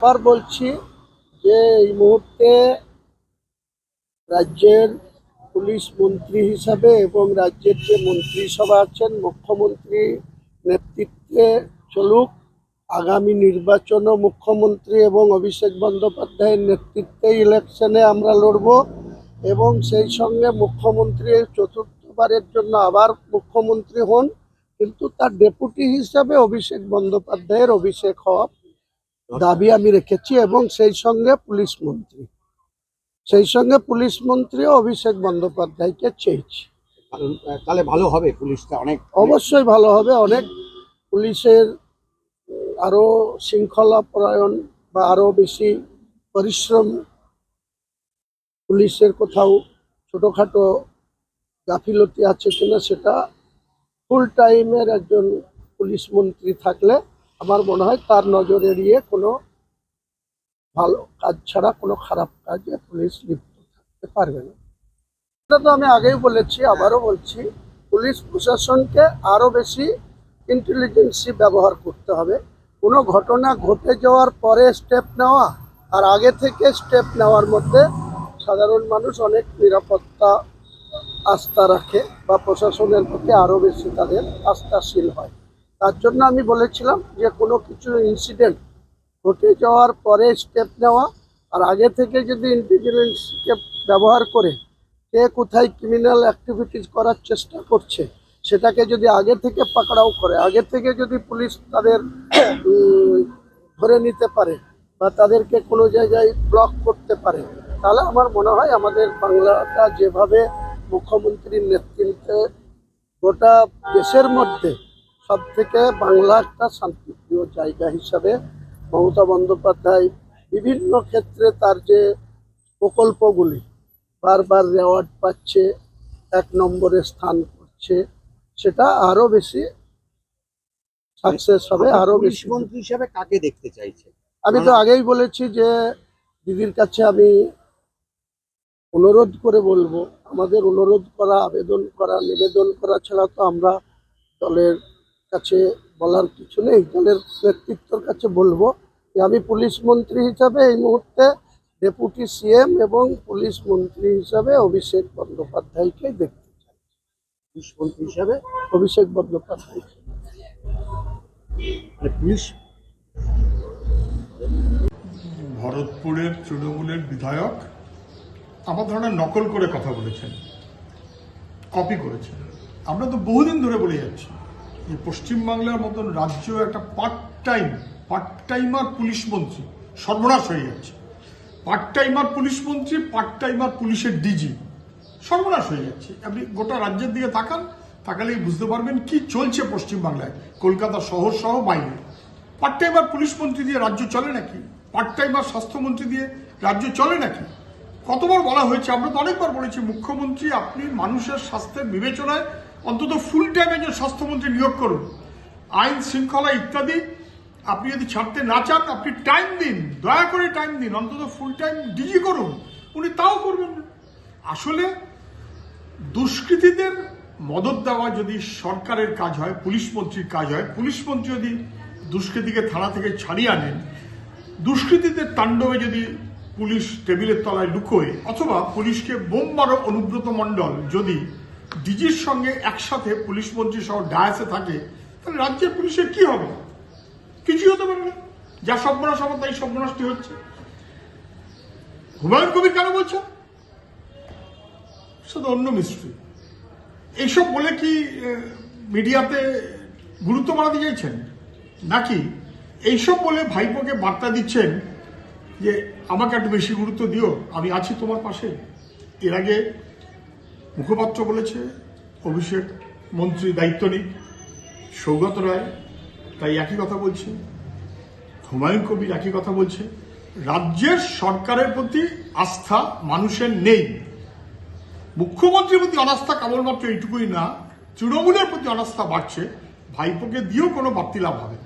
আবার বলছি যে এই মুহূর্তে রাজ্যের পুলিশ মন্ত্রী হিসাবে এবং রাজ্যের যে মন্ত্রিসভা আছেন, মুখ্যমন্ত্রী নেতৃত্বে চলুক, আগামী নির্বাচনও মুখ্যমন্ত্রী এবং অভিষেক বন্দ্যোপাধ্যায়ের নেতৃত্বে ইলেকশনে আমরা লড়ব এবং সেই সঙ্গে মুখ্যমন্ত্রী চতুর্থবারের জন্য আবার মুখ্যমন্ত্রী হন, কিন্তু তার ডেপুটি হিসাবে অভিষেক বন্দ্যোপাধ্যায়ের অভিষেক হওয়া দাবি আমি রেখেছি এবং সেই সঙ্গে পুলিশ মন্ত্রী। সেই সঙ্গে পুলিশ মন্ত্রীও অভিষেক বন্দ্যোপাধ্যায়কে চেয়েছি। কারণ, তাহলে ভালো হবে পুলিশটা অনেক। অবশ্যই ভালো হবে অনেক পুলিশের আরও শৃঙ্খলা পরায়ণ বা আরও বেশি পরিশ্রম পুলিশের কোথাও ছোটোখাটো গাফিলতি আছে কিনা সেটা ফুল টাইমের একজন পুলিশ মন্ত্রী থাকলে আমার মনে হয় তার নজর এড়িয়ে কোনো ভালো কাজ ছাড়া কোনো খারাপ কাজে পুলিশ লিপ্ত থাকতে পারবে না। এটা তো আমি আগেই বলেছি, আবারও বলছি, পুলিশ প্রশাসনকে আরও বেশি ইন্টেলিজেন্সি ব্যবহার করতে হবে। কোনো ঘটনা ঘটে যাওয়ার পরে স্টেপ নেওয়া আর আগে থেকে স্টেপ নেওয়ার মধ্যে সাধারণ মানুষ অনেক নিরাপত্তা আস্থা রাখে বা প্রশাসনের প্রতি আরও বেশি তাদের আস্থাশীল হয়। তার জন্য আমি বলেছিলাম যে কোনো কিছু ইনসিডেন্ট ঘটে যাওয়ার পরে স্টেপ নেওয়া, আর আগে থেকে যদি ইন্টেলিজেন্সকে ব্যবহার করে কে কোথায় ক্রিমিনাল অ্যাক্টিভিটিস করার চেষ্টা করছে, সেটাকে যদি আগে থেকে পাকড়াও করে, আগে থেকে যদি পুলিশ তাদের ধরে নিতে পারে বা তাদেরকে কোনো জায়গায় ব্লক করতে পারে, তাহলে আমার মনে হয় আমাদের বাংলাটা যেভাবে মুখ্যমন্ত্রীর নেতৃত্বে গোটা দেশের মধ্যে সব থেকে বাংলা একটা শান্তিপ্রিয় জায়গা হিসাবে মমতা বন্দ্যোপাধ্যায় বিভিন্ন ক্ষেত্রে তার যে প্রকল্পগুলি বারবার রেওয়ার্ড পাচ্ছে এক নম্বরে স্থান করছে সেটা আরও বেশি সাকসেস হবে আরও বেশি। মন্ত্রী হিসাবে কাকে দেখতে চাইছে? আমি তো আগেই বলেছি যে দিদির কাছে আমি অনুরোধ করে বলব আমাদের অনুরোধ করা আবেদন করা নিবেদন করা ছাড়া তো আমরা দলের কাছে বলার কিছু নেই দলের নেতৃত্বের কাছে বলব যে আমি পুলিশ মন্ত্রী হিসাবে এই মুহূর্তে ডেপুটি সিএম এবং পুলিশ মন্ত্রী হিসাবে অভিষেক বন্দ্যোপাধ্যায়কে দেখতে চাই। পুলিশ মন্ত্রী হিসাবে? অভিষেক বন্দ্যোপাধ্যায়। মানে পুলিশ? ভরতপুরের তৃণমূলের বিধায়ক আমার ধারণা নকল করে কথা বলেছেন কপি করেছেন। আমরা তো বহুদিন ধরে বলে যাচ্ছি। যে পশ্চিমবাংলার মতন রাজ্য একটা part time part timer police মন্ত্রী সর্বনাশ হয়ে যাচ্ছে। পার্ট টাইমার পুলিশ মন্ত্রী পার্ট টাইমার পুলিশের ডিজি সর্বনাশ হয়ে যাচ্ছে। আপনি গোটা রাজ্যের দিকে তাকান, তাকালেই বুঝতে পারবেন কি চলছে পশ্চিমবাংলায়। কলকাতা শহর সহ বাইরে। পার্ট টাইমার পুলিশ মন্ত্রী দিয়ে রাজ্য চলে নাকি? পার্ট টাইমার স্বাস্থ্যমন্ত্রী দিয়ে রাজ্য চলে নাকি? কতবার বলা হয়েছে, আমরা তো অনেকবার বলেছি, মুখ্যমন্ত্রী আপনি মানুষের স্বাস্থ্যের বিবেচনায় অন্তত ফুল টাইম একজন স্বাস্থ্যমন্ত্রী নিয়োগ করুন। আইন শৃঙ্খলা ইত্যাদি আপনি যদি ছাড়তে না চান, আপনি টাইম দিন, দয়া করে টাইম দিন, অন্তত ফুল টাইম ডিজি করুন। উনি তাও করবেন আসলে দুষ্কৃতীদের মদত দেওয়া যদি সরকারের কাজ হয়, পুলিশ মন্ত্রীর কাজ হয়, পুলিশ মন্ত্রী যদি দুষ্কৃতীকে থানা থেকে ছাড়িয়ে আনেন, দুষ্কৃতীদের তাণ্ডবে যদি পুলিশ টেবিলের তলায় লুকোয়, অথবা পুলিশকে বোম মারো অনুব্রত মণ্ডল যদি ডিজির সঙ্গে একসাথে পুলিশ মন্ত্রী সহ ডায়াসে থাকে, তাহলে রাজ্যের পুলিশের কি হবে? কিছুই হতে পারে না। যা সর্বনাশ আমার তাই সর্বনাশটি হচ্ছে। হুমায়ুন কবির কেন বলছেন শুধু অন্য মিস্ট্রি। এইসব বলে কি মিডিয়াতে গুরুত্ব বাড়াতে চাইছেন নাকি এইসব বলে ভাইপোকে বার্তা দিচ্ছেন যে, আমাকে একটু বেশি গুরুত্ব দিও, আমি আছি তোমার পাশে। এর আগে মুখপাত্র বলেছে, অভিষেক মন্ত্রী দায়িত্ব নিক। সৌগত রায় তাই একই কথা বলছে। হুমায়ুন কবির একই কথা বলছে। রাজ্যের সরকারের প্রতি আস্থা মানুষের নেই। মুখ্যমন্ত্রীর প্রতি অনাস্থা কেবলমাত্র এইটুকুই না, তৃণমূলের প্রতি অনাস্থা বাড়ছে। ভাইপোকে দিয়েও কোনো বাড়তি লাভ হবে